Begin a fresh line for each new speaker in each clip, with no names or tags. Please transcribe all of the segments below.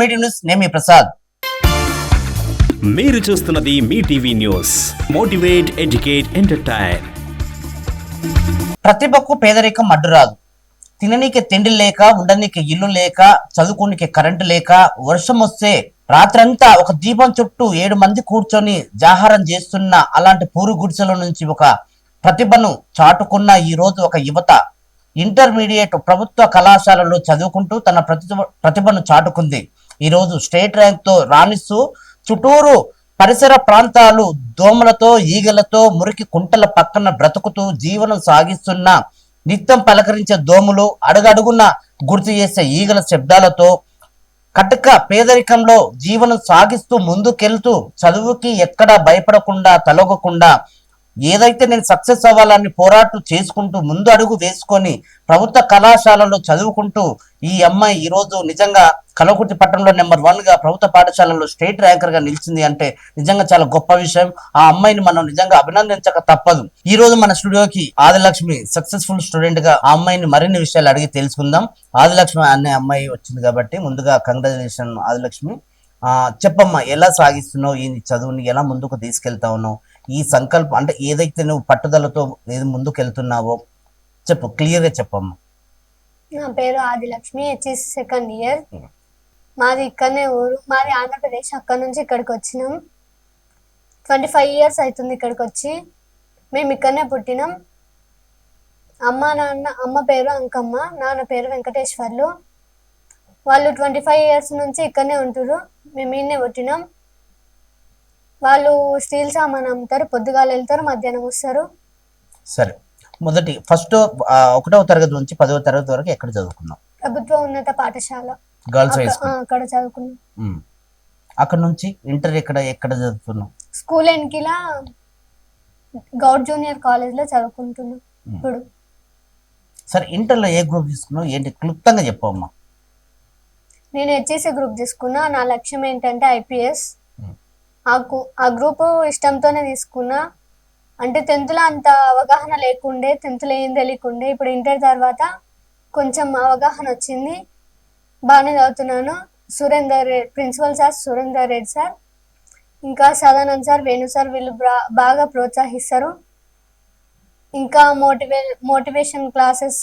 Medium news నేను మీ ప్రసాద్.
మీరు చూస్తున్నది Mee TV news. Motivate educate entertain.
ప్రతిభకు పేదరికం అడ్డురాదు. తిననీకి తిండి లేక ఉండనీకి ఇల్లు లేక చదువుకోనికి కరెంటు లేక వర్షం వస్తే రాత్రంతా ఒక దీపం చుట్టూ ఏడు మంది కూర్చొని జాహారం చేస్తున్న అలాంటి పూరు గుడిసెల నుంచి ఒక ప్రతిభను చాటుకున్న ఈ రోజు ఒక యువత ఇంటర్మీడియట్ ప్రభుత్వ కళాశాలలో చదువుకుంటూ తన ప్రతిభ ప్రతిభను చాటుకుంది. ఈరోజు స్టేట్ ర్యాంక్తో రాణిస్తూ చుట్టూరు పరిసర ప్రాంతాలు దోమలతో ఈగలతో మురికి కుంటల పక్కన బ్రతుకుతూ జీవనం సాగిస్తున్న నిత్యం పలకరించే దోమలు అడుగడుగున గుర్తు చేసే ఈగల శబ్దాలతో కటక పేదరికంలో జీవనం సాగిస్తూ ముందుకెళ్తూ చదువుకి ఎక్కడా భయపడకుండా తలొగకుండా ఏదైతే నేను సక్సెస్ అవ్వాలని పోరాటం చేసుకుంటూ ముందు అడుగు వేసుకొని ప్రభుత్వ కళాశాలలో చదువుకుంటూ ఈ అమ్మాయి ఈ రోజు నిజంగా కలకుర్తి పట్టణంలో నెంబర్ వన్గా ప్రభుత్వ పాఠశాలలో స్టేట్ ర్యాంకర్గా నిలిచింది అంటే నిజంగా చాలా గొప్ప విషయం. ఆ అమ్మాయిని మనం నిజంగా అభినందించక తప్పదు. ఈ రోజు మన స్టూడియోకి ఆదిలక్ష్మి సక్సెస్ఫుల్ స్టూడెంట్గా ఆ అమ్మాయిని మరిన్ని విషయాలు అడిగి తెలుసుకుందాం. ఆదిలక్ష్మి అనే అమ్మాయి వచ్చింది కాబట్టి ముందుగా కంగ్రాచులేషన్ ఆదిలక్ష్మి. ఆ చెప్పమ్మా ఎలా సాగిస్తున్నావు? ఈ చదువుని ఎలా ముందుకు తీసుకెళ్తా ఉన్నావు? ఈ సంకల్పం అంటే ఏదైతే నువ్వు పట్టుదలతో ఏది ముందుకు వెళ్తున్నావో చెప్పు క్లియర్గా చెప్పమ్మా.
నా పేరు ఆదిలక్ష్మి హెచ్ఎస్ సెకండ్ ఇయర్ మాది ఇక్కడనే ఊరు మాది ఆంధ్రప్రదేశ్ అక్కడ నుంచి ఇక్కడికి వచ్చినాం. ట్వంటీ ఫైవ్ ఇయర్స్ అవుతుంది ఇక్కడికి వచ్చి మేము ఇక్కడనే పుట్టినాం. అమ్మ నాన్న అమ్మ పేరు అంకమ్మ నాన్న పేరు వెంకటేశ్వర్లు. వాళ్ళు ట్వంటీ ఫైవ్ ఇయర్స్ నుంచి ఇక్కడనే ఉంటారు మేము ఈయనే పుట్టినాం. వాళ్ళు స్టీల్ సామాన్ అమ్ముతారు పొద్దుగాలు వెళ్తారు మధ్యాహ్నం వస్తారు.
సరే. మొదటి ఫస్ట్ ఒకటవ తరగతి నుంచి పదవ తరగతి వరకు ఎక్కడ చదువుకున్నావు?
ప్రభుత్వ ఉన్నత పాఠశాల.
గర్ల్స్ హై స్కూల్
అక్కడ చదువుకున్నాం.
అక్కడ నుంచి ఇంటర్ ఎక్కడ ఎక్కడ చదువుతున్నావు?
స్కూల్ ఎన్కిలా గౌడ్ జూనియర్ కాలేజ్లో చదువుకుంటున్నాం ఇప్పుడు.
సరే ఇంటర్లో ఏ గ్రూప్ తీసుకున్నావు? ఏంటి క్లుప్తంగా చెప్పమ్మా
నేను హెచ్ఎస్సి గ్రూప్ తీసుకున్నా. నా లక్ష్యం ఏంటంటే ఐపీఎస్.
నాకు
ఆ గ్రూపు గ్రూప్ ఇష్టంతోనే తీసుకున్నా. అంటే టెన్త్లో అంత అవగాహన లేకుండే టెన్త్లో ఏం తెలియకుండే ఇప్పుడు ఇంటర్ తర్వాత కొంచెం అవగాహన వచ్చింది. బాగానే చదువుతున్నాను. Surender Red principal sir Surender Reddy sir. ఇంకా సదానంద్ సార్ వేణు సార్ వీళ్ళు బాగా ప్రోత్సహిస్తారు. ఇంకా మోటివే మోటివేషన్ క్లాసెస్.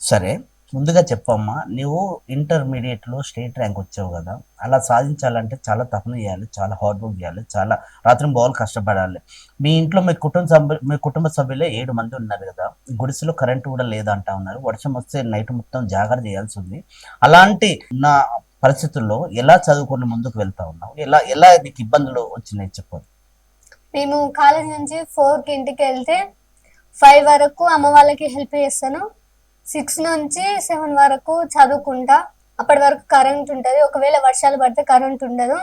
సరే. ముందుగా చెప్పమ్మా నువ్వు ఇంటర్మీడియట్లో స్టేట్ ర్యాంక్ వచ్చావు కదా అలా సాధించాలంటే చాలా తపన చేయాలి చాలా హార్డ్ వర్క్ చేయాలి చాలా రాత్రి బాల్ కష్టపడాలి. మీ ఇంట్లో మీ కుటుంబ సభ్యులు మీ కుటుంబ సభ్యులే ఏడు మంది ఉన్నారు కదా గుడిసెలో కరెంటు కూడా లేదంటా ఉన్నారు వర్షం వస్తే నైట్ మొత్తం జాగ్రత్త చేయాల్సి ఉంది. అలాంటి నా పరిస్థితుల్లో ఎలా చదువుకొని ముందుకు వెళ్తా ఉన్నావు? ఎలా ఎలా నీకు ఇబ్బందులు వచ్చినాయి చెప్పు.
మేము కాలేజ్ నుంచి ఫోర్కి ఇంటికి వెళ్తే ఫైవ్ వరకు అమ్మ వాళ్ళకి హెల్ప్ చేస్తాను. సిక్స్ నుంచి సెవెన్ వరకు చదువుకుంటా. అప్పటి వరకు కరెంట్ ఉంటుంది. ఒకవేళ వర్షాలు పడితే కరెంట్ ఉండదు.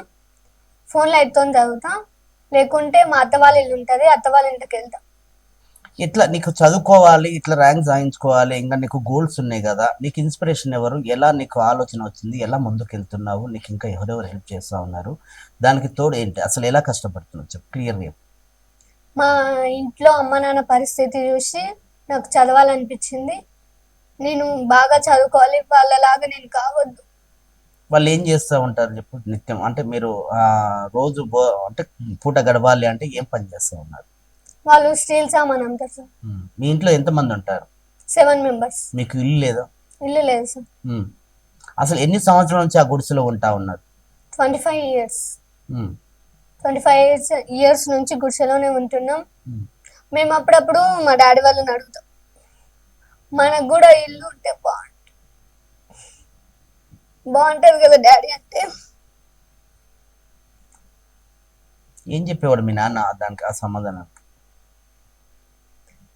ఫోన్ లైట్తో చదువుతా. లేకుంటే మా అత్త వాళ్ళ ఇల్లు ఉంటుంది. అత్త వాళ్ళ ఇంటికి వెళ్తా.
ఇట్లా నీకు చదువుకోవాలి ఇట్లా ర్యాంక్ సాధించుకోవాలి ఇంకా నీకు గోల్స్ ఉన్నాయి కదా. నీకు ఇన్స్పిరేషన్ ఎవరు? ఎలా నీకు ఆలోచన వచ్చింది? ఎలా ముందుకు వెళ్తున్నావు నీకు ఇంకా ఎవరెవరు హెల్ప్ చేస్తా ఉన్నారు? దానికి తోడు ఏంటి? అసలు ఎలా కష్టపడుతున్నావు? చెప్పు క్లియర్గా
మా ఇంట్లో అమ్మ నాన్న పరిస్థితి చూసి నాకు చదవాలనిపించింది. నేను బాగా చదువుకోవాలి వాళ్ళలాగా నేను కావద్దు.
వాళ్ళు ఏం చేస్తూ ఉంటారు చెప్పు నిత్యం? అంటే మీరు ఆ రోజు అంటే పూట గడవాలి అంటే ఏం పని చేస్తూ ఉన్నారు?
వాళ్ళు స్టీల్ సామాన్ అమ్ముతారు సార్.
మీ ఇంట్లో ఎంతమంది ఉంటారు?
Seven members.
మీకు ఇల్లు లేదా?
ఇల్లు లేదు సార్.
అసలు ఎన్ని సంవత్సరాల నుంచి ఆ గుడిసెలో ఉంటా ఉన్నారు?
Twenty five years. Twenty five years years నుంచి గుడిసెలోనే ఉంటున్నాం. మేము అప్పుడప్పుడు మా డాడీ వాళ్ళని అడుగుతాం. మనకు కూడా ఇల్లు ఉంటే బాగుంటుంది. బాగుంటుంది కదా డాడీ అంటే.
ఏం చెప్పేవాడు మీ నాన్న? దానికి ఆ సమాధానం.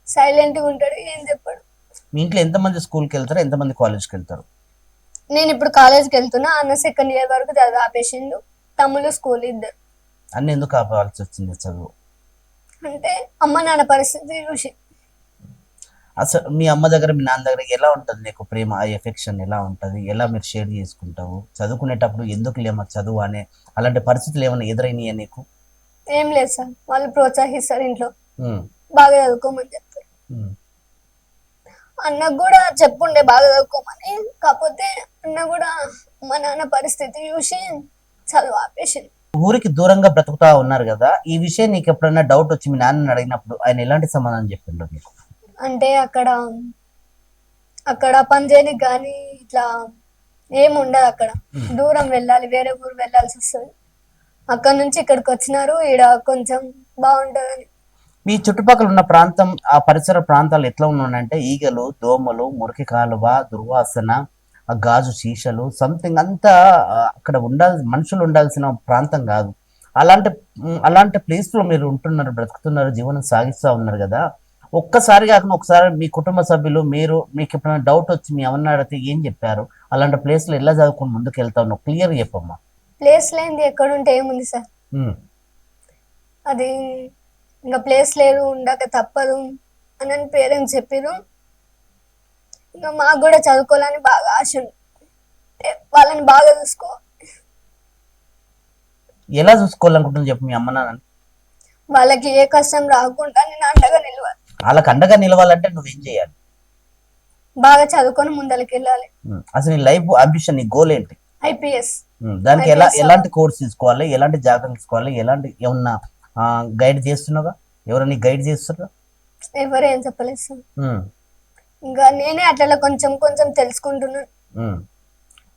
సైలెంట్గా ఉంటాడు ఏం చెప్పాడు.
మీ ఇంట్లో ఎంతమంది స్కూల్కి వెళ్తారు? ఎంతమంది కాలేజ్కి వెళ్తారు?
నేను ఇప్పుడు కాలేజ్కి వెళ్తున్నా అన్న సెకండ్ ఇయర్ వరకు చదువు ఆపేసిండు తమ్ముళ్ళు స్కూల్ ఇద్దరు.
అన్ని ఎందుకు ఆపాల్సి వచ్చింది చదువు?
అంటే అమ్మ నాన్న పరిస్థితి చూసి.
అసలు మీ అమ్మ దగ్గర మీ నాన్న దగ్గర ఎలా ఉంటుంది నీకు ప్రేమ? ఆ ఎఫెక్షన్ ఎలా ఉంటుంది? ఎలా మీరు షేర్ చేసుకుంటావు? చదువుకునేటప్పుడు ఎందుకు లేమో చదువు అనే అలాంటి పరిస్థితులు ఏమైనా ఎదురైనాయా నీకు?
ఏం లేదు సార్. వాళ్ళు ప్రోత్సహిస్తారు ఇంట్లో. బాగా చదువుకోమని చెప్తారు.
ఉమ్,
అన్నకు కూడా చెప్పుండే బాగా చదువుకోమని. కాకపోతే అన్న కూడా మా నాన్న పరిస్థితి చూసి చదువు ఆపేసింది
ఊరికి దూరంగా బ్రతుకుతా ఉన్నారు కదా. ఈ విషయం నీకు ఎప్పుడైనా డౌట్ వచ్చి మీ నాన్నని అడిగినప్పుడు ఆయన ఎలాంటి సమాధానం చెప్పిండ్రు నీకు?
అంటే అక్కడ అక్కడ పని చేయనికి కానీ ఇట్లా ఏం ఉండదు అక్కడ. దూరం వెళ్ళాలి వేరే ఊరు వెళ్ళాల్సి వస్తుంది. అక్కడ నుంచి ఇక్కడికి వచ్చినారు ఈడ కొంచెం బాగుంటుందని.
మీ చుట్టుపక్కల ఉన్న ప్రాంతం ఆ పరిసర ప్రాంతాలు ఎట్లా ఉన్నాయంటే ఈగలు దోమలు మురికి కాలువ దుర్వాసన ఆ గాజు శీషలు సంథింగ్ అంతా అక్కడ ఉండాల్సి మనుషులు ఉండాల్సిన ప్రాంతం కాదు. అలాంటి అలాంటి place లో మీరు ఉంటున్నారు బ్రతుకుతున్నారు జీవనం సాగిస్తూ ఉన్నారు కదా ఒక్కసారి కాకుండా ఒకసారి మీ కుటుంబ సభ్యులు మీరు మీకు ఎప్పుడైనా డౌట్ వచ్చి మీ ఎవరిని అడిగితే ఏం చెప్పారు? అలాంటి place లో ఎలా చదువుకుని ముందుకు వెళ్తా ఉన్నావు క్లియర్ చెప్పమ్మా.
ప్లేస్ లేనిది ఎక్కడ ఉంటే ఏముంది సార్? అది ఇంకా ప్లేస్ లేదు ఉండక తప్పదు అని పేరెంట్స్ చెప్పారు ఇంకా మాకు కూడా చదువుకోవాలని బాగా ఆశ ఉంది. వాళ్ళని బాగా చూసుకో.
ఎలా చూసుకోవాలనుకుంటుంది చెప్పు మీ అమ్మ నాన్న
వాళ్ళకి ఏ కష్టం రాకుండా నేను అండగా నిలవాలి
వాళ్ళకి అండగా నిలవాలంటే నువ్వేం చేయాలి?
బాగా చదువుకొని ముందరికి వెళ్ళాలి
అసలు నీ లైఫ్ అంబిషన్ నీ గోల్ ఏంటి?
ఐపీఎస్.
దానికి ఎలా. ఎలాంటి కోర్స్ తీసుకోవాలి? ఎలాంటి జాగ్రత్తలు తీసుకోవాలి? ఎలాంటి ఏమన్నా గైడ్ చేస్తున్నావా? ఎవరైనా గైడ్ చేస్తున్నారా?
ఎవరు ఏం చెప్పలేదు ఇంకా నేనే అట్లా కొంచెం కొంచెం తెలుసుకుంటున్నాను.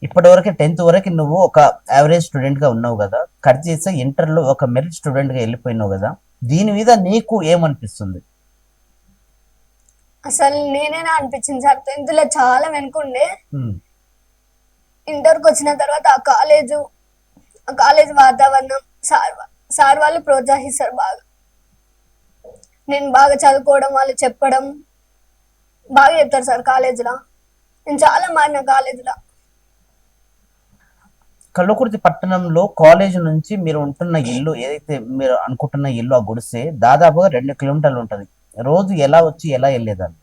ఇప్పటి వరకు టెన్త్ వరకు నువ్వు ఒక యావరేజ్ స్టూడెంట్గా ఉన్నావు కదా. కట్ చేస్తే ఇంటర్లో ఒక మెరిట్ స్టూడెంట్గా వెళ్ళిపోయినావు కదా. దీని మీద నీకు ఏమనిపిస్తుంది?
అసలు నేనేనా అనిపించింది సార్. టెన్త్లో చాలా వెనుకుండే. ఇంటర్కి వచ్చిన తర్వాత ఆ కాలేజు ఆ కాలేజ్ వాతావరణం సార్ సార్ వాళ్ళు ప్రోత్సహిస్తారు బాగా. నేను బాగా చదువుకోవడం వాళ్ళు చెప్పడం బాగా చెప్తారు సార్ కాలేజీలో. నేను చాలా మారిన కాలేజీలో.
కల్లకుర్తి పట్టణంలో కాలేజ్ నుంచి మీరు ఉంటున్న ఇల్లు ఏదైతే మీరు అనుకుంటున్న ఇల్లు ఆ గుడిసే దాదాపుగా రెండు కిలోమీటర్లు ఉంటది. రోజు ఎలా వచ్చి ఎలా వెళ్ళేదాన్ని?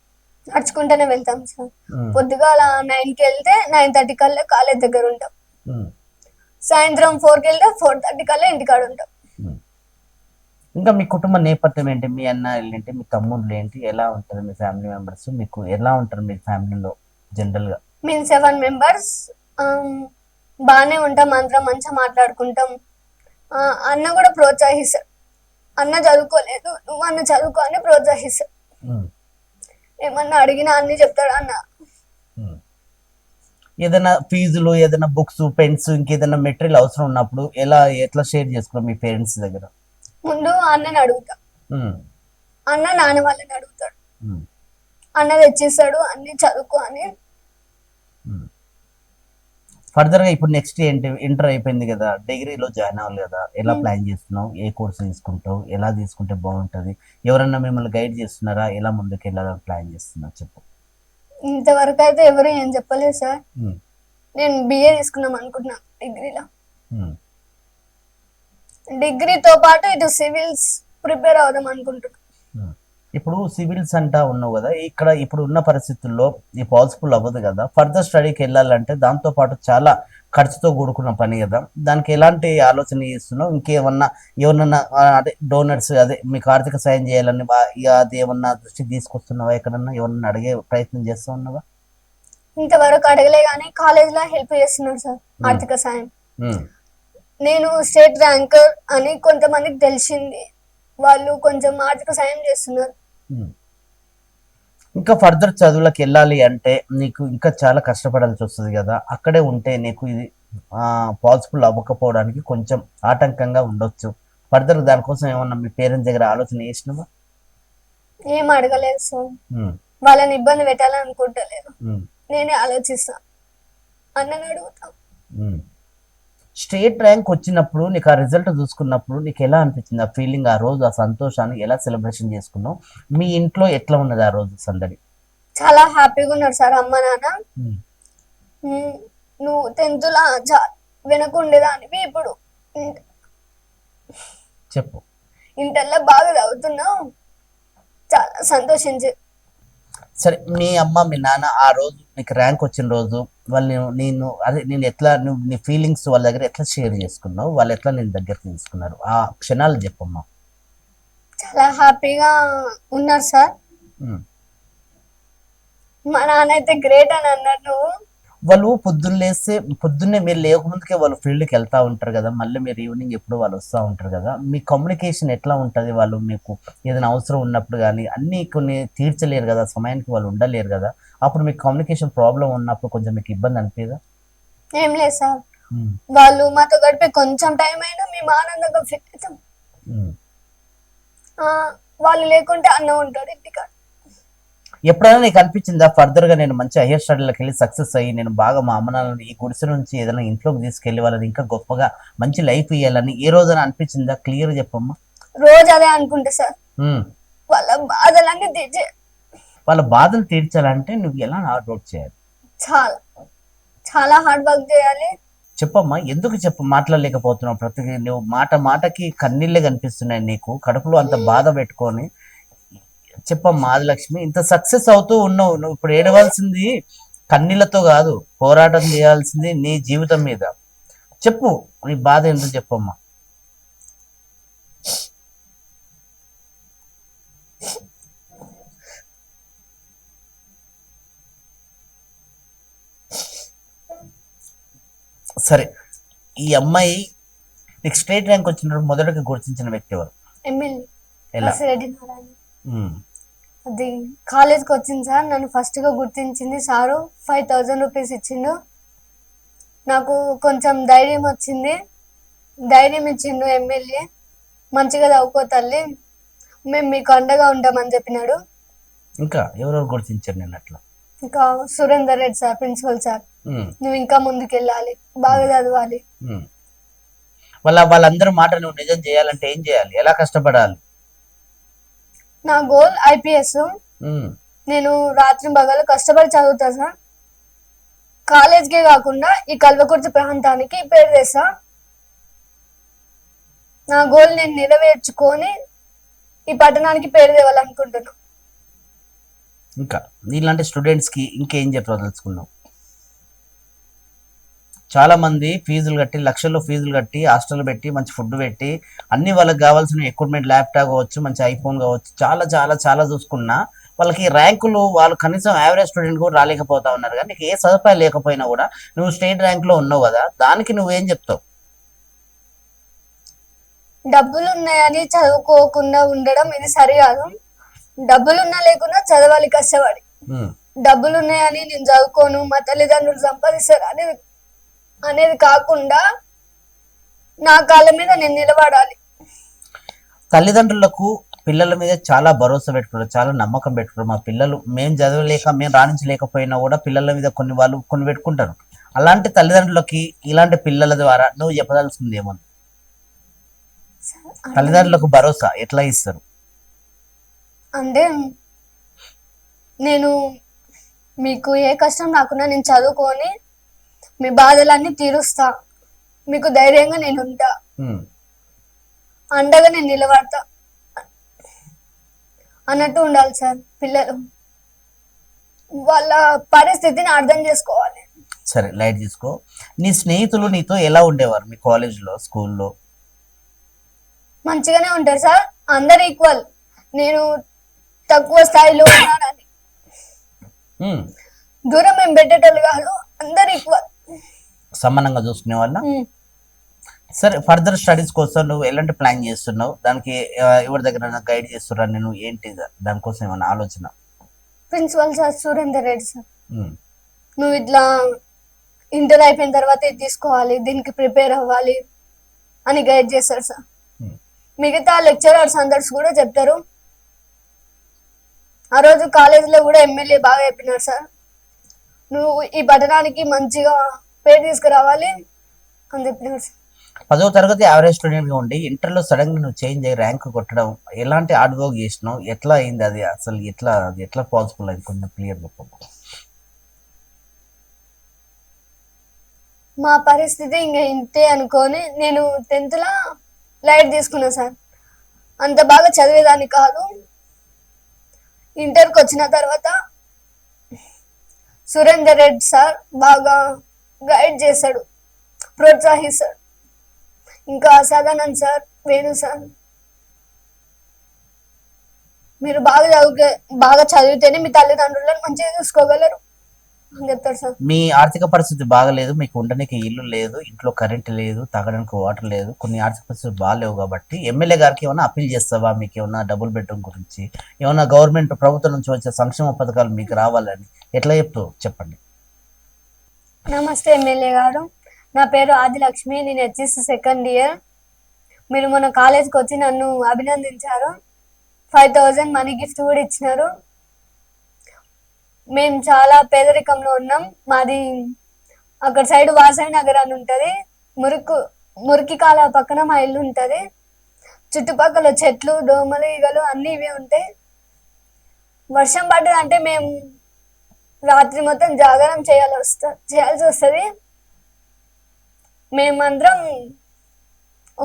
నడుచుకుంటూనే వెళ్తాం సార్. పొద్దుగాల నైన్కి వెళ్తే నైన్ థర్టీ కల్లా కాలేజ్ దగ్గర ఉంటాం. సాయంత్రం ఫోర్కి వెళ్తే ఫోర్ థర్టీ కల్లా ఇంటికాడ ఉంటాం.
ఇంకా మీ కుటుంబ నేపథ్యం ఏంటి? మీ అన్న ఏంటి? మీ తమ్ముళ్ళు ఏంటి? ఎలా ఉంటుంది మీ ఫ్యామిలీ మెంబర్స్ మీకు ఎలా ఉంటారు మీ ఫ్యామిలీలో జనరల్గా
మేము సెవెన్ మెంబర్స్ బాగానే ఉంటాం. అందరం మంచిగా మాట్లాడుకుంటాం. అన్న కూడా ప్రోత్సహిస్తాడు అన్న చదువుకోలేదు నువ్వు అన్న చదువుకో అని ప్రోత్సహిస్తాడు ఏమన్నా అడిగినా అన్ని చెప్తాడు అన్న.
ఏదైనా ఫీజులు ఏదైనా బుక్స్ పెన్స్ ఇంకేదైనా మెటీరియల్ అవసరం ఉన్నప్పుడు ఎలా ఎట్లా షేర్ చేసుకున్నాం మీ పేరెంట్స్ దగ్గర?
ముందు అన్నని అడుగుతా. అన్న నాన్న వాళ్ళని అడుగుతాడు. అన్న తెచ్చిస్తాడు అన్ని చదువుకో అని.
ఫర్దర్గా ఇప్పుడు నెక్స్ట్ ఏంటి ఇంటర్ అయిపోయింది కదా డిగ్రీలో జాయిన్ అవ్వాలి కదా ఎలా
Hmm.
ప్లాన్ చేస్తున్నావు ఏ కోర్స్ తీసుకుంటావు ఎలా తీసుకుంటే బాగుంటది ఎవరన్నా మిమ్మల్ని గైడ్ చేస్తున్నారా ఎలా ముందుకు వెళ్ళాలని ప్లాన్ చేస్తున్నావు చెప్పు.
ఇంతవరకు అయితే ఎవరు ఏం చెప్పలేదు సార్.
ఉమ్,
నేను బిఏ తీసుకుందాం అనుకుంటున్నా డిగ్రీలో.
ఉమ్,
డిగ్రీతో పాటు ఇటు సివిల్స్ ప్రిపేర్ అవుదాం అనుకుంటున్నా.
ఇప్పుడు సివిల్స్ అంటా ఉన్నావు కదా ఇక్కడ ఇప్పుడు ఉన్న పరిస్థితుల్లో ఈ పాసిబుల్ అవ్వదు కదా. ఫర్దర్ స్టడీకి వెళ్ళాలంటే దాంతో పాటు చాలా ఖర్చుతో కూడుకున్న పని కదా. దానికి ఎలాంటి ఆలోచన చేస్తున్నావు? ఇంకేమన్నా ఎవరన్నా ఆ, అదే డోనర్స్ అదే మీకు ఆర్థిక సాయం చేయాలని అది ఏమన్నా దృష్టికి తీసుకొస్తున్నావా? ఎక్కడన్నా ఎవరన్నా అడిగే ప్రయత్నం చేస్తూ ఉన్నావా?
ఇంతవరకు అడగలే కానీ కాలేజ్లో హెల్ప్ చేస్తున్నారు సార్ ఆర్థిక సాయం.
ఉమ్,
నేను స్టేట్ ర్యాంకర్ అని కొంతమందికి తెలిసింది. వాళ్ళు కొంచెం ఆర్థిక సాయం చేస్తున్నారు.
ఇంకా ఫర్దర్ చదువులకు వెళ్ళాలి అంటే నీకు ఇంకా చాలా కష్టపడాల్సి వస్తుంది కదా. అక్కడే ఉంటే నీకు ఇది పాసిబుల్ అవ్వకపోవడానికి కొంచెం ఆటంకంగా ఉండొచ్చు. ఫర్దర్ దానికోసం ఏమన్నా మీ పేరెంట్స్ దగ్గర ఆలోచన చేసినావా?
ఏం అడగలేదు సార్.
ఉమ్,
వాళ్ళని ఇబ్బంది పెట్టాలని అనుకుంటలేదు.
ఉమ్,
నేనే ఆలోచిస్తా. అన్నని అడుగుతా.
స్టేట్ ర్యాంక్ వచ్చినప్పుడు నీకు ఆ రిజల్ట్ చూసుకున్నప్పుడు నీకు ఎలా అనిపించింది ఆ ఫీలింగ్ ఆ రోజు ఆ సంతోషాన్ని ఎలా సెలబ్రేషన్ చేసుకున్నావు? మీ ఇంట్లో ఎట్లా ఉన్నది ఆ రోజు సందడి?
చాలా హ్యాపీగా ఉన్నారు సార్ అమ్మ నాన్న. నువ్వు టెన్త్ లా వెనకుండేదానివి ఇప్పుడు.
చెప్పు.
ఇంటర్లో బాగా చదువుతున్నావు. చాలా సంతోషించి.
సరే మీ అమ్మ మీ నాన్న ఆ రోజు నీకు ర్యాంక్ వచ్చిన రోజు వాళ్ళు నేను అదే నేను ఎట్లా నువ్వు నీ ఫీలింగ్స్ వాళ్ళ దగ్గర ఎట్లా షేర్ చేసుకున్నావు? వాళ్ళు ఎట్లా నేను దగ్గర తీసుకున్నారు? ఆ క్షణాలు చెప్పమ్మా.
చాలా హ్యాపీగా ఉన్నారు సార్. మా నాన్న అయితే గ్రేట్ అని అన్నాడు నువ్వు.
వాళ్ళు పొద్దున్న లేస్తే పొద్దున్నే మీరు లేకముందుకే వాళ్ళు ఫీల్డ్కి వెళ్తా ఉంటారు కదా మళ్ళీ మీరు ఈవినింగ్ ఎప్పుడు వాళ్ళు వస్తూ ఉంటారు కదా మీ కమ్యూనికేషన్ ఎట్లా ఉంటుంది వాళ్ళు మీకు? ఏదైనా అవసరం ఉన్నప్పుడు కానీ అన్నీ కొన్ని తీర్చలేరు కదా సమయానికి వాళ్ళు ఉండలేరు కదా అప్పుడు మీకు కమ్యూనికేషన్ ప్రాబ్లం ఉన్నప్పుడు కొంచెం మీకు ఇబ్బంది అనిపించదా
ఏం లేదు సార్. వాళ్ళు మాతో గడిపే కొంచెం టైం అయినా మేము ఆనందంగా ఫీల్ అవుతాం. వాళ్ళు లేకుంటే అన్న ఉంటాడు ఇంటికాడ.
ఎప్పుడైనా నీకు అనిపించిందా? ఫర్దర్గా నేను మంచి హైయర్ స్టడీలకు వెళ్ళి సక్సెస్ అయ్యి నేను బాగా మా అమ్మ నాన్నని ఈ గుడిసె నుంచి ఏదైనా ఇంట్లోకి తీసుకెళ్ళి వాళ్ళని ఇంకా గొప్పగా మంచి లైఫ్ ఇవ్వాలని ఏ రోజైనా అనిపించిందా? క్లియర్ చెప్పమ్మా.
రోజు అదే అనుకుంటా సార్. వాళ్ళ బాధలన్నీ తెచ్చే
వాళ్ళ బాధలు తీర్చాలంటే నువ్వు ఎలా హార్డ్ వర్క్ చేయాలి?
చాలా చాలా హార్డ్ వర్క్ చేయాలి.
చెప్పమ్మా ఎందుకు చెప్ప మాట్లాడలేకపోతున్నావు? ప్రతి నువ్వు మాట మాటకి కన్నీళ్ళే కనిపిస్తున్నాయి నీకు. కడుపులో అంత బాధ పెట్టుకొని చెప్పమ్మా ఆదిలక్ష్మి ఇంత సక్సెస్ అవుతూ ఉన్నావు. నువ్వు ఇప్పుడు ఏడవలసింది కన్నీళ్ళతో కాదు పోరాటం చేయాల్సింది నీ జీవితం మీద. చెప్పు నీ బాధ ఎందుకు చెప్పమ్మా. సరే ఈ అమ్మాయి నీకు స్టేట్ ర్యాంక్ వచ్చినప్పుడు మొదటగా గుర్తించిన వ్యక్తి ఎవరు?
ఎమ్మెల్యే.
ఎలా?
అది కాలేజ్కి వచ్చింది సార్ నన్ను ఫస్ట్గా గుర్తించింది సారు. ఫైవ్ థౌజండ్ రూపీస్ ఇచ్చిండు. నాకు కొంచెం ధైర్యం వచ్చింది. ధైర్యం ఇచ్చిండు ఎమ్మెల్యే. మంచిగా చదువుకో తల్లి. మేము మీకు అండగా ఉంటామని చెప్పినాడు.
ఇంకా ఎవరెవరు గుర్తించారు నేను అట్లా?
ఇంకా Surender Reddy sir principal sir. నువ్వు ఇంకా ముందుకు వెళ్ళాలి బాగా చదవాలి.
వాళ్ళ వాళ్ళందరి మాట నువ్వు నిజం చేయాలంటే ఏం చేయాలి? ఎలా కష్టపడాలి?
నా గోల్ ఐపీఎస్. నేను రాత్రి పగలు కష్టపడి చదువుతా సార్. కాలేజ్కే కాకుండా ఈ కల్వకుర్తి ప్రాంతానికి పేరు తెస్తా. నా గోల్ నేను నెరవేర్చుకొని ఈ పట్టణానికి పేరు తేవాలనుకుంటున్నా.
ఇంకా నీలాంటి స్టూడెంట్స్కి ఇంకేం చెప్పదలుచుకున్నావు? చాలా మంది ఫీజులు కట్టి లక్షల్లో ఫీజులు కట్టి హాస్టల్ పెట్టి మంచి ఫుడ్ పెట్టి అన్ని వాళ్ళకి కావాల్సిన ఎక్విప్మెంట్ ల్యాప్టాప్ కావచ్చు మంచి ఐఫోన్ కావచ్చు చాలా చాలా చాలా చూసుకున్నా వాళ్ళకి ర్యాంకులు వాళ్ళు కనీసం యావరేజ్ స్టూడెంట్ కూడా రాలేకపోతా ఉన్నారు. కానీ నీకు ఏ సదుపాయం లేకపోయినా కూడా నువ్వు స్టేట్ ర్యాంక్లో ఉన్నావు కదా దానికి నువ్వేం చెప్తావు?
డబ్బులు ఉన్నాయని చదువుకోకుండా ఉండడం ఇది సరి కాదు డబ్బులు ఉన్నా లేకున్నా చదవాలి కష్టపడి. డబ్బులు ఉన్నాయని నేను చదువుకోను మా తల్లిదండ్రులు సంపాదిస్తారు అనేది అనేది కాకుండా నా కాళ్ళ మీద నేను నిలబడాలి.
తల్లిదండ్రులకు పిల్లల మీద చాలా భరోసా పెట్టుకున్నారు చాలా నమ్మకం పెట్టుకున్నారు మా పిల్లలు మేము చదవలేక మేము రాణించలేకపోయినా కూడా పిల్లల మీద కొన్ని వాళ్ళు కొన్ని పెట్టుకుంటారు. అలాంటి తల్లిదండ్రులకి ఇలాంటి పిల్లల ద్వారా నువ్వు చెప్పదలుచుకుంది ఏమన్నా తల్లిదండ్రులకు భరోసా ఎట్లా ఇస్తారు?
అంటే నేను మీకు ఏ కష్టం రాకుండా నేను చదువుకొని మీ బాధలన్నీ తీరుస్తా. మీకు ధైర్యంగా నేను ఉంటా అండగా నేను నిలబడతా. అన్నట్టు ఉండాలి సార్. పిల్లలు వాళ్ళ పరిస్థితిని అర్థం చేసుకోవాలి.
సరే లైట్ తీసుకో. నీ స్నేహితులు నీతో ఎలా ఉండేవారు మీ కాలేజ్లో స్కూల్లో?
మంచిగానే ఉంటారు సార్. అందరు ఈక్వల్. నేను తక్కువ స్థాయిలో ఉన్నానని. దూరం ఏం పెట్టేటోళ్ళు కాదు. అందరు ఈక్వల్.
సమానంగా చూసుకునే వాళ్ళ. సరే ఫర్దర్ స్టడీస్ కోసం నువ్వు ఎలాంటి ప్లాన్ చేస్తున్నావు? దానికి ఎవరి దగ్గర గైడ్ చేస్తున్నా నేను ఏంటి దానికోసం ఏమైనా ఆలోచన?
Principal sir Surender Reddy sir. నువ్వు ఇట్లా ఇంటర్ అయిపోయిన తర్వాత ఇది తీసుకోవాలి దీనికి ప్రిపేర్ అవ్వాలి అని గైడ్ చేస్తారు సార్. మిగతా లెక్చరర్స్ అందర్స్ కూడా చెప్తారు. ఆ రోజు కాలేజీలో కూడా ఎమ్మెల్యే బాగా చెప్పినారు సార్. నువ్వు ఈ పట్టణానికి మంచిగా పేరు తీసుకురావాలి అని చెప్పినారు సార్
పదో తరగతి యావరేజ్ స్టూడెంట్గా ఉండి ఇంటర్లో సడన్గా నువ్వు చేంజ్ అయ్యి ర్యాంక్ కొట్టడం ఎలాంటి హార్డ్ వర్క్ చేసినావు ఎట్లా అయింది అది? అసలు ఎట్లా అది ఎట్లా పాసిబుల్ అయింది? కొంచెం క్లియర్ చెప్పు.
మా పరిస్థితి ఇంకా ఇంతే అనుకొని నేను టెన్త్లో లైట్ తీసుకున్నా సార్. అంత బాగా చదివేదాన్ని కాదు. ఇంటర్కి వచ్చిన తర్వాత సురేందర్ రెడ్డి సార్ బాగా గైడ్ చేశాడు ప్రోత్సహిస్తాడు. ఇంకా సదానంద్ సార్ వేణు సార్. మీరు బాగా చదువుకే బాగా చదివితేనే మీ తల్లిదండ్రులను మంచిగా చూసుకోగలరు.
మీ ఆర్థిక పరిస్థితి బాగలేదు మీకు ఉండడానికి ఇల్లు లేదు ఇంట్లో కరెంట్ లేదు తాగడానికి వాటర్ లేదు కొన్ని ఆర్థిక పరిస్థితులు బాగాలేవు కాబట్టి ఎమ్మెల్యే గారికి ఏమైనా అప్పీల్ చేస్తావా? మీకు ఏమైనా డబుల్ బెడ్రూమ్ గురించి ఏమైనా గవర్నమెంట్ ప్రభుత్వం నుంచి వచ్చే సంక్షేమ పథకాలు మీకు రావాలని ఎట్లా చెప్తూ చెప్పండి.
నమస్తే ఎమ్మెల్యే గారు. నా పేరు ఆదిలక్ష్మి నేను హెచ్ఎస్సి సెకండ్ ఇయర్ మీరు మన కాలేజ్కి వచ్చి నన్ను అభినందించారు. ఫైవ్ థౌజండ్ మనీ గిఫ్ట్ కూడా ఇచ్చినారు. మేము చాలా పేదరికంలో ఉన్నాం. మాది అక్కడ సైడ్ వాసవి నగర్ అని ఉంటుంది. మురుకు మురికి కాల పక్కన మా ఇల్లు ఉంటుంది. చుట్టుపక్కల చెట్లు దోమలు ఈగలు అన్నీ ఇవే ఉంటాయి. వర్షం పడ్డదంటే మేము రాత్రి మొత్తం జాగరం చేయాలి వస్తా చేయాల్సి వస్తుంది. మేమందరం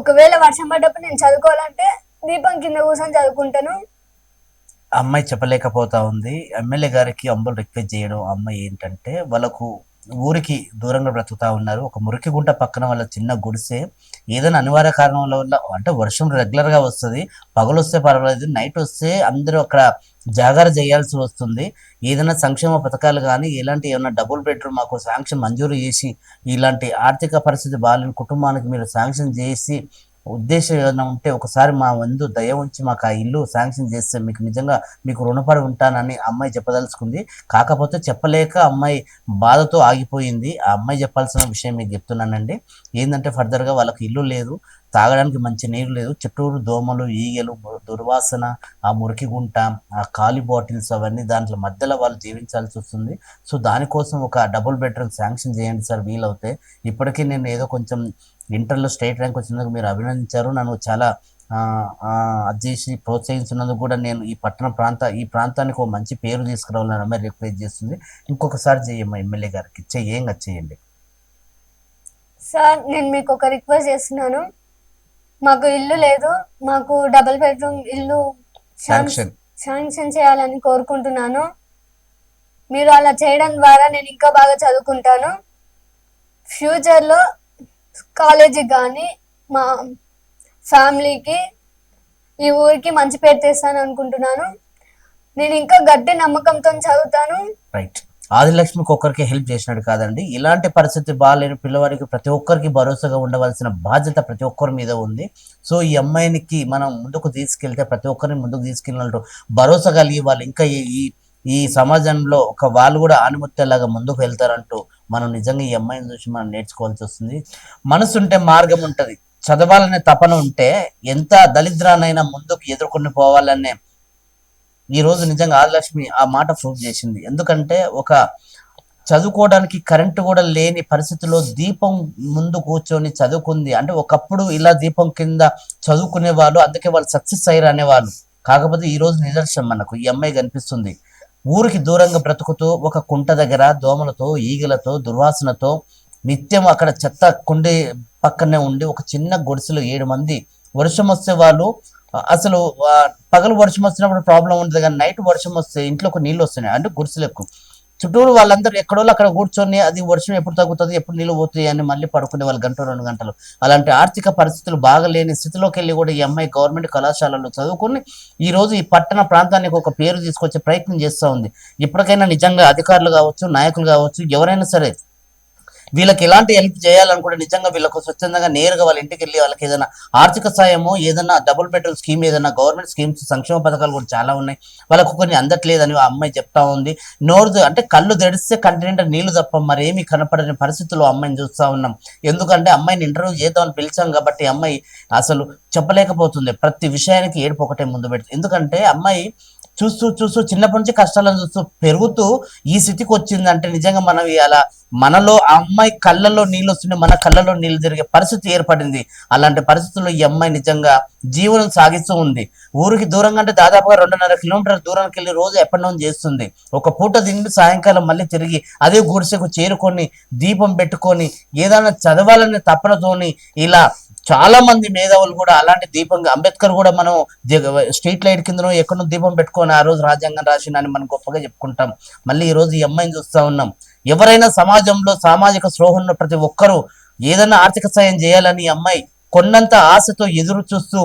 ఒకవేళ వర్షం పడ్డప్పుడు నేను చదువుకోవాలంటే దీపం కింద కూర్చొని చదువుకుంటాను.
అమ్మాయి చెప్పలేకపోతా ఉంది. ఎమ్మెల్యే గారికి అమ్మలు రిక్వెస్ట్ చేయడం అమ్మాయి ఏంటంటే వాళ్ళకు ఊరికి దూరంగా బ్రతుకుతా ఉన్నారు. ఒక మురికి గుంట పక్కన వాళ్ళ చిన్న గుడిసే ఏదైనా అనివార్య కారణాల వల్ల అంటే వర్షం రెగ్యులర్గా వస్తుంది. పగలు వస్తే పర్వాలేదు నైట్ వస్తే అందరూ అక్కడ జాగ్రత్త చేయాల్సి వస్తుంది. ఏదైనా సంక్షేమ పథకాలు కానీ ఇలాంటి ఏమైనా డబుల్ బెడ్రూమ్ మాకు శాంక్షన్ మంజూరు చేసి ఇలాంటి ఆర్థిక పరిస్థితి బాగాలేని కుటుంబానికి మీరు శాంక్షన్ చేసి ఉద్దేశం ఏదైనా ఉంటే ఒకసారి మా వందు దయ ఉంచి మాకు ఆ ఇల్లు శాంక్షన్ చేస్తే మీకు నిజంగా మీకు రుణపడి ఉంటానని అమ్మాయి చెప్పదలుచుకుంది. కాకపోతే చెప్పలేక అమ్మాయి బాధతో ఆగిపోయింది. ఆ అమ్మాయి చెప్పాల్సిన విషయం మీకు చెప్తున్నానండి. ఏంటంటే ఫర్దర్గా వాళ్ళకి ఇల్లు లేదు. తాగడానికి మంచి నీరు లేదు. చుట్టూరు దోమలు ఈగలు దుర్వాసన ఆ మురికి గుంట ఆ ఖాళీ బాటిల్స్ అవన్నీ దాంట్లో మధ్యలో వాళ్ళు జీవించాల్సి వస్తుంది. సో దానికోసం ఒక డబుల్ బెడ్రూమ్ శాంక్షన్ చేయండి సార్ వీలవుతే. ఇప్పటికీ నేను ఏదో కొంచెం ఇంటర్లో స్టేట్ ర్యాంక్ వచ్చినందుకు మీరు అభినందించారు. నన్ను చాలా ఆ, అది చేసి ప్రోత్సహించినందుకు కూడా నేను ఈ పట్టణ ప్రాంత ఈ ప్రాంతానికి ఒక మంచి పేరు తీసుకురావాలని అమ్మాయి రిక్వెస్ట్ చేస్తుంది. ఇంకొకసారి చేయమ్మా ఎమ్మెల్యే గారికి చెయ్యంగా చేయండి?
సార్ నేను మీకు ఒక రిక్వెస్ట్ చేస్తున్నాను. మాకు ఇల్లు లేదు మాకు డబుల్ బెడ్రూమ్ ఇల్లు
శాంక్షన్
శాంక్షన్. చేయాలని కోరుకుంటున్నాను. మీరు అలా చేయడం ద్వారా నేను ఇంకా బాగా చదువుకుంటాను. ఫ్యూచర్లో కాలేజీకి కానీ మా ఫ్యామిలీకి ఈ ఊరికి మంచి పేరు తెస్తాను అనుకుంటున్నాను. నేను ఇంకా గట్టి నమ్మకంతో చదువుతాను.
రైట్. ఆదిలక్ష్మికి ఒక్కరికి హెల్ప్ చేసినాడు కాదండి. ఇలాంటి పరిస్థితి బాగాలేని పిల్లవాడికి ప్రతి ఒక్కరికి భరోసాగా ఉండవలసిన బాధ్యత ప్రతి ఒక్కరి మీద ఉంది. సో ఈ అమ్మాయినికి మనం ముందుకు తీసుకెళ్తే ప్రతి ఒక్కరిని ముందుకు తీసుకెళ్ళినట్టు భరోసా కలిగి వాళ్ళు ఇంకా ఈ ఈ- సమాజంలో ఒక వాళ్ళు కూడా ఆనిముత్యాలాగా ముందుకు వెళ్తారంటూ మనం నిజంగా ఈ అమ్మాయిని చూసి మనం నేర్చుకోవాల్సి వస్తుంది. మనసు ఉంటే మార్గం ఉంటుంది. చదవాలనే తపన ఉంటే ఎంత దళిద్రానైనా ముందుకు ఎదుర్కొని పోవాలనే ఈ రోజు నిజంగా ఆదిలక్ష్మి ఆ మాట ప్రూవ్ చేసింది. ఎందుకంటే ఒక చదువుకోవడానికి కరెంటు కూడా లేని పరిస్థితిలో దీపం ముందు కూర్చొని చదువుకుంది. అంటే ఒకప్పుడు ఇలా దీపం కింద చదువుకునే వాళ్ళు అందుకే వాళ్ళు సక్సెస్ అయ్యారు అనేవాళ్ళు. కాకపోతే ఈ రోజు నిదర్శనం మనకు. ఈ అమ్మాయి కనిపిస్తుంది. ఊరికి దూరంగా బ్రతుకుతూ ఒక కుంట దగ్గర దోమలతో ఈగలతో దుర్వాసనతో నిత్యం అక్కడ చెత్త కుండి పక్కనే ఉండి ఒక చిన్న గుడిసెలో ఏడు మంది వర్షం వస్తే వాళ్ళు అసలు పగలు వర్షం వచ్చినప్పుడు ప్రాబ్లం ఉంటుంది కానీ నైట్ వర్షం వస్తే ఇంట్లోకి నీళ్ళు వస్తున్నాయి. అంటే గుడిసెలకు చుట్టూరు వాళ్ళందరూ ఎక్కడో అక్కడ కూర్చొని అది వర్షం ఎప్పుడు తగ్గుతుంది ఎప్పుడు నీళ్ళు పోతాయి అని మళ్ళీ పడుకునే వాళ్ళు గంట రెండు గంటలు. అలాంటి ఆర్థిక పరిస్థితులు బాగలేని స్థితిలోకి వెళ్ళి కూడా ఈ అమ్మాయి గవర్నమెంట్ కళాశాలలో చదువుకుని ఈ రోజు ఈ పట్టణ ప్రాంతానికి ఒక పేరు తీసుకొచ్చే ప్రయత్నం చేస్తూ ఉంది. ఇప్పటికైనా నిజంగా అధికారులు కావచ్చు నాయకులు కావచ్చు ఎవరైనా సరే వీళ్ళకి ఎలాంటి హెల్ప్ చేయాలనుకుంటే నిజంగా వీళ్ళకు స్వచ్ఛందంగా నేరుగా వాళ్ళ ఇంటికి వెళ్ళి వాళ్ళకి ఏదైనా ఆర్థిక సాయము ఏదైనా డబుల్ బెడ్రూమ్ స్కీమ్ ఏదైనా గవర్నమెంట్ స్కీమ్స్ సంక్షేమ పథకాలు కూడా చాలా ఉన్నాయి. వాళ్ళకు కొన్ని అందట్లేదని ఆ అమ్మాయి చెప్తా ఉంది. నోరు అంటే కళ్ళు తెడిస్తే కంటి నిండా నీళ్ళు తప్ప మరేమీ కనపడని పరిస్థితుల్లో అమ్మాయిని చూస్తూ ఉన్నాం. ఎందుకంటే అమ్మాయిని ఇంటర్వ్యూ చేద్దామని పిలిచాం కాబట్టి ఈ అమ్మాయి అసలు చెప్పలేకపోతుంది. ప్రతి విషయానికి ఏడుపు ఒకటే ముందు పెడుతుంది. ఎందుకంటే అమ్మాయి చూస్తూ చూస్తూ చిన్నప్పటి నుంచి కష్టాలను చూస్తూ పెరుగుతూ ఈ స్థితికి వచ్చిందంటే నిజంగా మనం అలా మనలో ఆ అమ్మాయి కళ్ళలో నీళ్ళు వస్తుంటే మన కళ్ళలో నీళ్ళు తిరిగే పరిస్థితి ఏర్పడింది. అలాంటి పరిస్థితుల్లో ఈ అమ్మాయి నిజంగా జీవనం సాగిస్తూ ఉంది. ఊరికి దూరంగా అంటే దాదాపుగా రెండున్నర కిలోమీటర్ల దూరానికి వెళ్ళి రోజు ఎప్పటి చేస్తుంది. ఒక పూట తిండి సాయంకాలం మళ్ళీ తిరిగి అదే గుడిసెకు చేరుకొని దీపం పెట్టుకొని ఏదైనా చదవాలనే తపనతోని ఇలా చాలా మంది మేధావులు కూడా అలాంటి దీపం అంబేద్కర్ కూడా మనం స్ట్రీట్ లైట్ కిందనో ఎక్కడో దీపం పెట్టుకొని ఆ రోజు రాజ్యాంగం రాసిన అని మనం గొప్పగా చెప్పుకుంటాం. మళ్ళీ ఈ రోజు ఈ అమ్మాయిని చూస్తా ఉన్నాం. ఎవరైనా సమాజంలో సామాజిక స్పృహ ప్రతి ఒక్కరూ ఏదైనా ఆర్థిక సాయం చేయాలని అమ్మాయి కొన్నంత ఆశతో ఎదురు చూస్తూ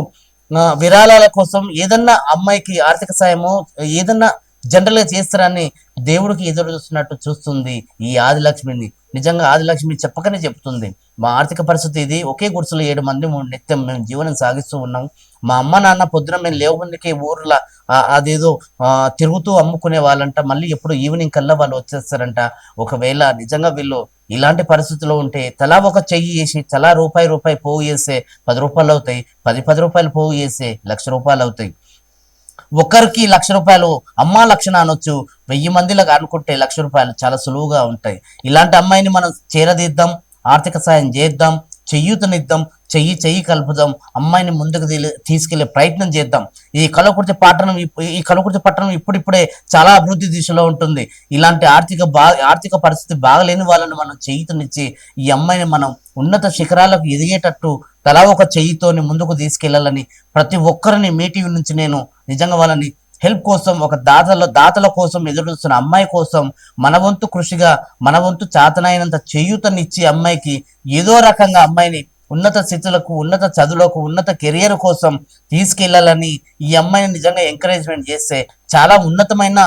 విరాళాల కోసం ఏదన్నా అమ్మాయికి ఆర్థిక సాయము ఏదన్నా జనరల్గా చేస్తారని దేవుడికి ఎదురు చూస్తున్నట్టు చూస్తుంది ఈ ఆదిలక్ష్మిని. నిజంగా ఆదిలక్ష్మి చెప్పకనే చెప్తుంది. మా ఆర్థిక పరిస్థితి ఇది. ఒకే గుడిసెలో ఏడు మంది నిత్యం మేము జీవనం సాగిస్తూ ఉన్నాం. మా అమ్మ నాన్న పొద్దున మేము లేవముందుకే ఊర్లో అదేదో తిరుగుతూ అమ్ముకునే వాళ్ళంట. మళ్ళీ ఎప్పుడు ఈవినింగ్ కల్లా వాళ్ళు వచ్చేస్తారంట. ఒకవేళ నిజంగా వీళ్ళు ఇలాంటి పరిస్థితుల్లో ఉంటే తలా ఒక చెయ్యి వేసి తలా రూపాయి రూపాయి పోగు చేస్తే పది రూపాయలు అవుతాయి. పది పది రూపాయలు పోగు చేస్తే లక్ష రూపాయలు అవుతాయి. ఒకరికి లక్ష రూపాయలు అమ్మ లక్షణ అనొచ్చు వెయ్యి మందిలకు అనుకుంటే లక్ష రూపాయలు చాలా సులువుగా ఉంటాయి. ఇలాంటి అమ్మాయిని మనం చేరదీద్దాం ఆర్థిక సాయం చేద్దాం చెయ్యుతనిద్దాం చెయ్యి చెయ్యి కలుపుదాం అమ్మాయిని ముందుకు తీసుకెళ్ళే ప్రయత్నం చేద్దాం. ఈ కలకుర్తి పట్టణం ఈ కలకుర్తి పట్టణం ఇప్పుడిప్పుడే చాలా అభివృద్ధి దిశలో ఉంటుంది. ఇలాంటి ఆర్థిక బా ఆర్థిక పరిస్థితి బాగలేని వాళ్ళని మనం చేయుతనిచ్చి ఈ అమ్మాయిని మనం ఉన్నత శిఖరాలకు ఎదిగేటట్టు తలా ఒక చెయ్యితోని ముందుకు తీసుకెళ్ళాలని ప్రతి ఒక్కరిని మీటింగ్ నుంచి నేను నిజంగా వాళ్ళని హెల్ప్ కోసం ఒక దాతల దాతల కోసం ఎదురుస్తున్న అమ్మాయి కోసం మన వంతు కృషిగా మన వంతు చాతనైనంత చేయూతనిచ్చి అమ్మాయికి ఏదో రకంగా అమ్మాయిని ఉన్నత స్థితులకు ఉన్నత చదువులకు ఉన్నత కెరియర్ కోసం తీసుకెళ్ళాలని ఈ అమ్మాయిని నిజంగా ఎంకరేజ్మెంట్ చేస్తే చాలా ఉన్నతమైన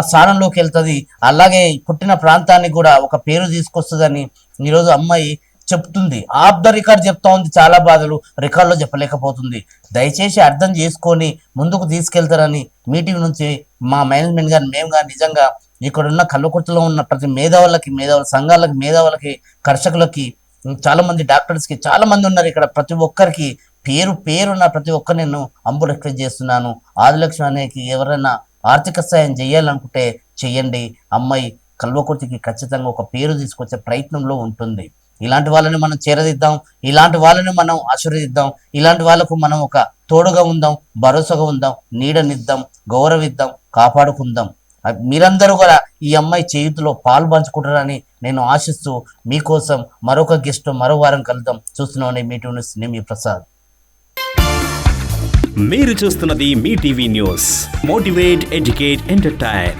స్థానంలోకి వెళ్తుంది. అలాగే పుట్టిన ప్రాంతానికి కూడా ఒక పేరు తీసుకొస్తుందని ఈరోజు అమ్మాయి చెప్తుంది. ఆఫ్ ద రికార్డ్ చెప్తా ఉంది చాలా బాధలు రికార్డులో చెప్పలేకపోతుంది. దయచేసి అర్థం చేసుకొని ముందుకు తీసుకెళ్తారని మీటింగ్ నుంచి మా మేనేజ్మెంట్ గారు మేము కానీ నిజంగా ఇక్కడ ఉన్న ఉన్న ప్రతి మేధావులకి మేధావుల సంఘాలకి మేధావులకి కర్షకులకి చాలా మంది డాక్టర్స్కి చాలా మంది ఉన్నారు ఇక్కడ. ప్రతి ఒక్కరికి పేరు పేరున్న ప్రతి ఒక్కరు నేను అంబు రిక్వెస్ట్ చేస్తున్నాను. ఆదిలక్ష్మి అనేకి ఎవరైనా ఆర్థిక సాయం చేయాలనుకుంటే చేయండి. అమ్మాయి కల్వకుర్తికి ఖచ్చితంగా ఒక పేరు తీసుకొచ్చే ప్రయత్నంలో ఉంటుంది. ఇలాంటి వాళ్ళని మనం చేరదిద్దాం ఇలాంటి వాళ్ళని మనం ఆశీర్వదిద్దాం ఇలాంటి వాళ్ళకు మనం ఒక తోడుగా ఉందాం భరోసాగా ఉందాం నీడనిద్దాం గౌరవిద్దాం కాపాడుకుందాం. మీరందరూ కూడా ఈ అమ్మాయి చేతిలో పాలు పంచుకుంటారని నేను ఆశిస్తూ మీకోసం మరొక గెస్ట్ మరో వారం కలుద్దాం. చూస్తున్నామని మీ ట్యూనిస్ నేను మీ ప్రసాద్.
మీరు చూస్తున్నది Mee TV news. Motivate educate entertain